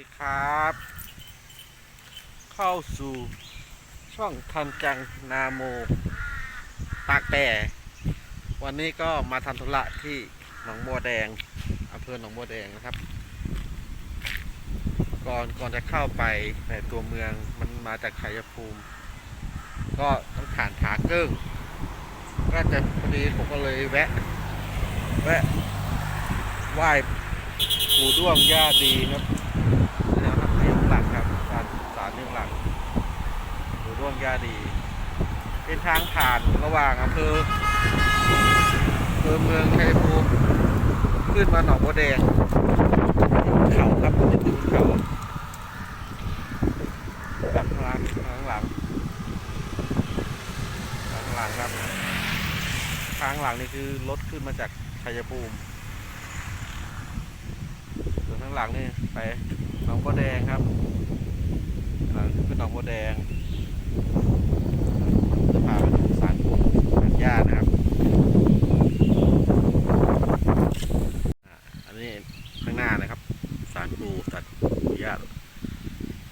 ดีครับ เข้าสู่ช่องทันจังนาโมปากแต่ วันนี้ก็มาทำธุระที่หนองบัวแดงอำเภอหนองบัวแดงนะครับ ก่อนก่อนจะเข้าไปในตัวเมืองมันมาจากชัยภูมิ ก็ต้องผ่านผาเกิ้งก็จะพอดีผมก็เลยแวะ แวะไหว้ปู่ด้วงย่าดีครับ นี่นะครับเรียง หลักครับสารสารเรียงหลักปู่ด้วงยาดี เป็นทางผ่านระหว่างอำเภออำเภอเมืองชัยภูมิขึ้นมาหนองบัวแดงเขาครับจะถึงเขาแบบทางทางหลังทางหลังครับทางหลังนี่คือรถขึ้นมาจากชัยภูมิส่วนข้างหลังนี่ไป องบัวแดงครับหลังคือหนองบัวแดงจะพาไปดูสารปู่สารย่านะครับ อันนี้ข้างหน้านะครับ สารปู่สารปู่ย่า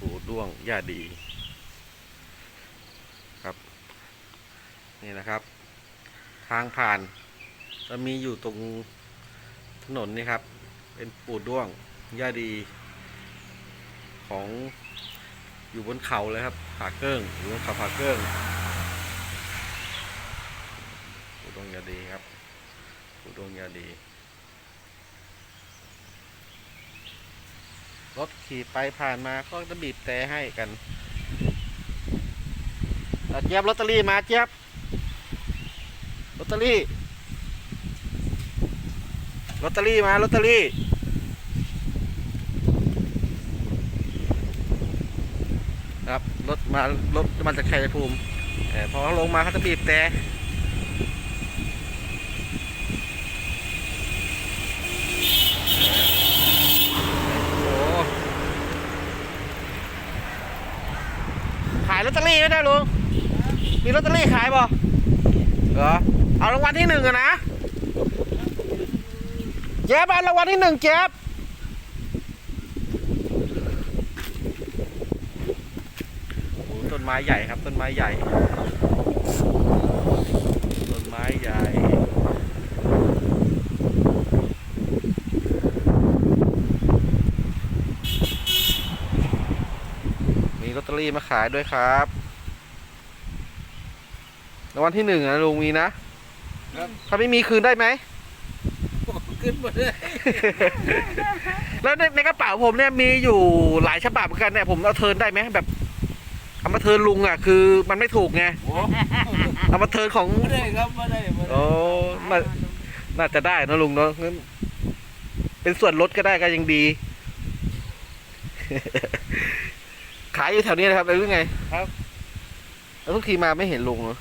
ปู่ด้วงย่าดี ครับ นี่นะครับ ทางผ่านจะมีอยู่ตรงถนนนี่ครับ เป็นปู่ด้วงย่าดี ของอยู่บนเขาเลยครับผาเกิ้งอยู่บนเขาผาเกิ้งปู่ด้วงยาดีครับปู่ด้วงยาดี รถขี่ไปผ่านมาก็จะบีบแต่ให้กันเจี๊ยบลอตเตอรี่มาเจี๊ยบลอตเตอรี่ลอตเตอรี่มาลอตเตอรี่ ค รถมารถมาจากชัยภูมิแต่พอเขาลงมาเขาจะบีบแต่โอ้ขายลอตเตอรี่ไม่ได้ลุงมีลอตเตอรี่ขายบ่เหรอเอารางวัลที่หนึ่งอะนะเจ๊บเอารางวัลที่หนึ่งเจ๊บ โอ้โหต้ นไม้ใหญ่ครับ ต้นไม้ใหญ่ ต้นไม้ใหญ่มีลอตเตอรี่มาขายด้วยครับรางวัลที่หนึ่งนะลุงมีนะ ครับ ถ้าไม่มีคืนได้ไหม ขึ้นมาเลยแล้วในในกระเป๋าผมเนี่ยมีอยู่หลายฉบับเหมือนกันเนี่ยผมเอาเทิร์นได้ไหมแบบ เอามาเทิร์นลุงอะคือมันไม่ถูกไงโอ้เอามาเทิร์นของไม่ได้ครับไม่ได้ไม่ได้โอ้น่าน่าจะได้นะลุงเนาะงั้นเป็นส่วนลดก็ได้ก็ยังดี ขายอยู่แถวนี้นะครับหรือไง ครับ แล้วทุกทีมาไม่เห็นลุงเหรอ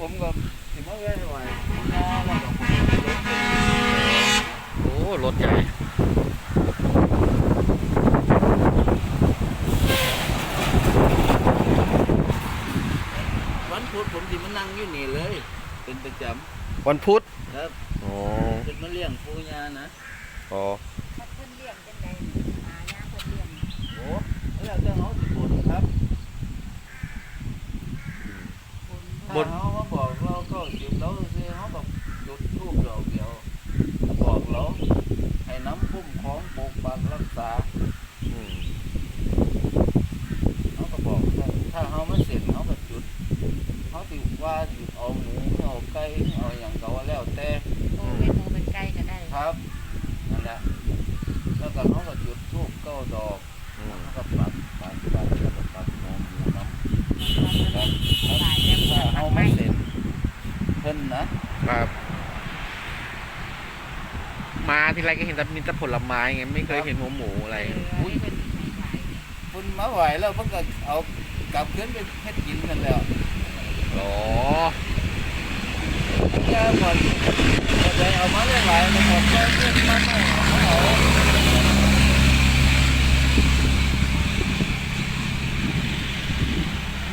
ผมก็ถึงว่าไม่ไหวนะแล้วก็ผมโอ้รถใหญ่ วันพุธ ผมที่มานั่งอยู่นี่เลย เป็นประจวันพุธำครับอ๋อเป็นมาเลี้ยงปูยานะอ๋อถ้าเพิ่นเลี้ยงจังไดหาย่างเพิ่นเลี้ยงโอ้แล้วจะเอาสิบุญครับคนถ้าเขามาบอกเราก็จิบเราคือเขาแบบจุดทูบดอกเดียวบอกเราให้น้ำพุ่มของปกปักรักษาอืมเขาก็บอกถ้าถ้าเขาไม่เสร็จเขาก็ จุดเขาติว่าจุดเอาหมูเอาไก่เอาอย่างก็ว่าแล้วแต่โตเป็นหมูเป็นไก่ก็ได้ครับนั่นแหละแล้วก็เขาก็จุดทูบเก้าดอกอืมเขาก็ปักปักปักแล้วก็ปักนมหมูน้ำครับหลายแล้วถ้าเขาไม่เสร็จเพิ่นนะครับ มาทีไรก็เห็นแต่มีแต่ผลไม้ไงไม่เคยเห็นหัวหมูอะไรอุ้ยเป็นหลายคุณมาไหวแล้วเพิ่นก็เอากลับขึ้นไปเฮ็ดกินกันแล้ว อ๋อแค่หมดหมดเลยเอามาหลายๆแล้วหมดเลยเพิ่นมาไม่เอา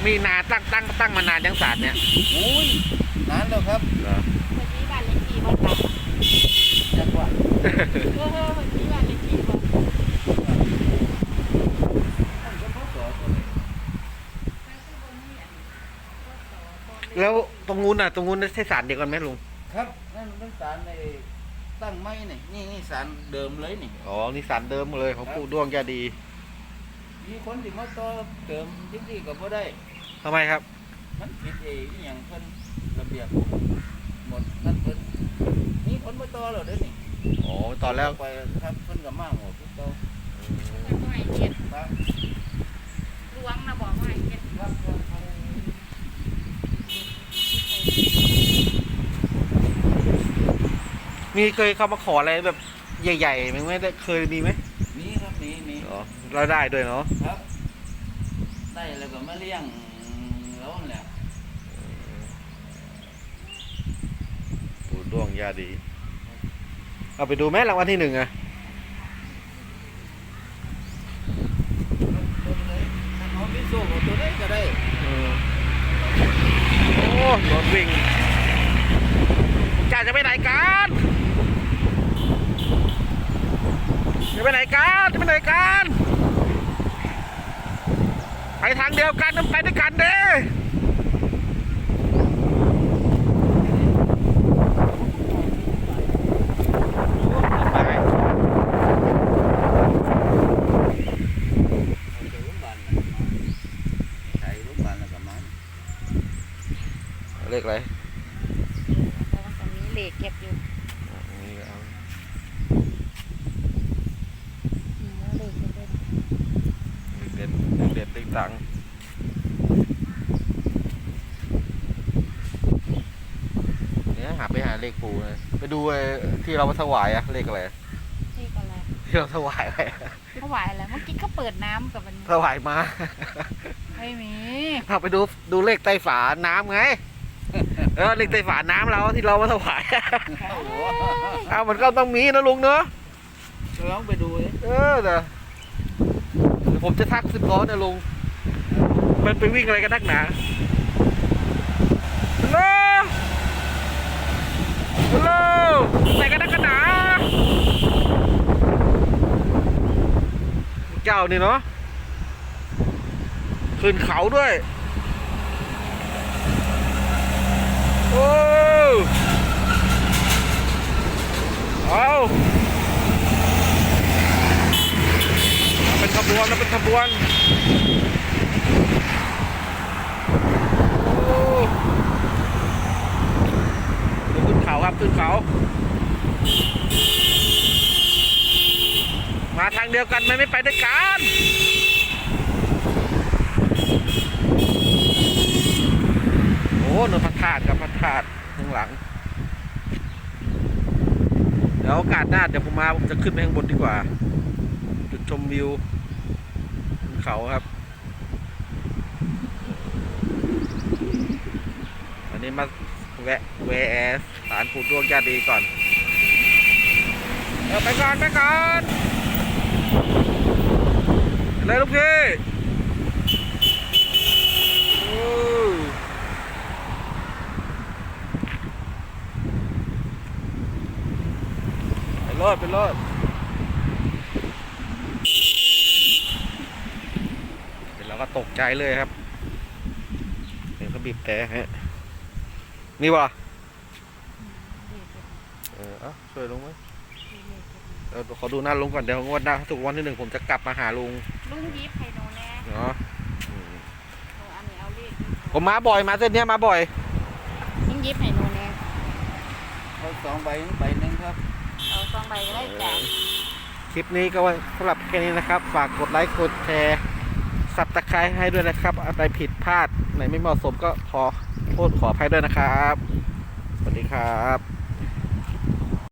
มีนานตั้งตั้งตั้งมานานยังศาสตร์เนี่ยอุ้ยนานแล้วครับเหรอๆคนนี้บ้านเลขที่บ่ตามจังหวะ เออคนนี้บ้านเลขที่บ่ แล้วตรงนู้นน่ะ ตรงนู้นใช่สารเดียวกันไหมลุง ครับนั่นเป็นสารในตั้งไม้นี่นี่นี่สารเดิมเลยนี่ อ๋อ นี่สารเดิมเลยของปู่ดวงยาดีมีคนที่มาต่อเติมจิ้มดีก็บ่ได้ ทำไมครับ มันผิดเองอหย่างเพิ่นระเบียบหมดนั่นเพิ่นมีคนมาต่อแล้วเด้อนี่อ๋อ ตอนแล้วไปครับเพิ่นก็มาหมดทุกต่อแล้วก็ให้เก็บครับลวงนะบอกว่าให้เก็บครับครับครับ มีเคยเข้ามาขออะไรแบบใหญ่ๆไหมไม่ได้เคยมีไหมมีครับมีมีอ๋อเราได้ด้วยเนาะครับ ได้แล้วก็มาเลี้ยงแล้วนั่นแหละปู่ดวงยาดี เอาไปดูไหมรางวัลที่หนึ่งอะตัวเลยถ้าเขามีโซ่ก็ตัวได้ก็ได้อืมโอ้รถวิ่งจ่าจะไปไหนกัน จะไปไหนกันจะไปไหนกัน ไปทางเดียวกันไปด้วยกันเด้ไปไหม เอาไปโรงพยาบาลน่ะใส่โรงพยาบาลแล้วก็มา เลขอะไร แล้วก็มีเหล็กเก็บอยู่ นี่เอา อืมแล้วเหล็กเก็บด้วย เด็ดเด็ด ติ๊งตังเนี่ยหาไปหาเลขปูเลยไปดูไอ้ที่เรามาถวายอะเลขอะไรที่ก็อะไรที่เราถวายไปถวายอะไรเมื่อกี้ก็เปิดน้ำกับมันถวายมาไม่มีเอาไปดูดูเลขใต้ฝาน้ำไงเออเลขใต้ฝาน้ำเราที่เรามาถวายโอ้โหเอามันก็ต้องมีนะลุงเนอะ ลองไปดูเลย เออแต่เดี๋ยวผมจะทักสิบล้อเนี่ยลุง มันไปวิ่งอะไรกันนักหนาฮัลโหลฮัลโหลไหนกันนักกันหนาเจ้านี่เนาะ ขึ้นเขาด้วย โอ้เอาเป็นขบวนนะเป็นขบวนโอ้ดู ขึ้นเขา มาทางเดียวกันไหมไม่ไปด้วยกันโอ้หนูพัดธาตุครับพัดธาตุข้างหลัง เดี๋ยวโอกาสหน้าเดี๋ยวผมมาผมจะขึ้นไปข้างบนดีกว่า จุดชมวิวเขาครับอันนี้มา แวะแวะสารปู่ดวงญาติดีก่อนเออไปก่อน ไปก่อนไปเลยลูกพี่โอ้ไปรอดไปรอดเห็นแล้วก็ตกใจเลยครับเห็นเขาบีบแต่ฮะ นี่วะเหล็กเก็บเออเอ้าช่วยลุงไหมเหล็กเก็บเดี๋ยวขอดูหน้าลุงก่อนเดี๋ยวงวดหน้าถูกวันที่หนึ่งผมจะกลับมาหาลุงลุงยิบให้หนูแน่เนาะอืมหนูอันนี้เอาเลขผมมาบ่อยมาเส้นเนี้ยมาบ่อยลุงยิบให้หนูแน่เอาสองใบใบหนึ่งครับเอาสองใบก็ได้จ้ะคลิปนี้ก็ไว้สำหรับแค่นี้นะครับ ฝากกดไลค์กดแชร์สับตะไคร้ให้ด้วยนะครับอะไรผิดพลาดไหนไม่เหมาะสมก็ขอ โทษขออภัยด้วยนะครับ สวัสดีครับ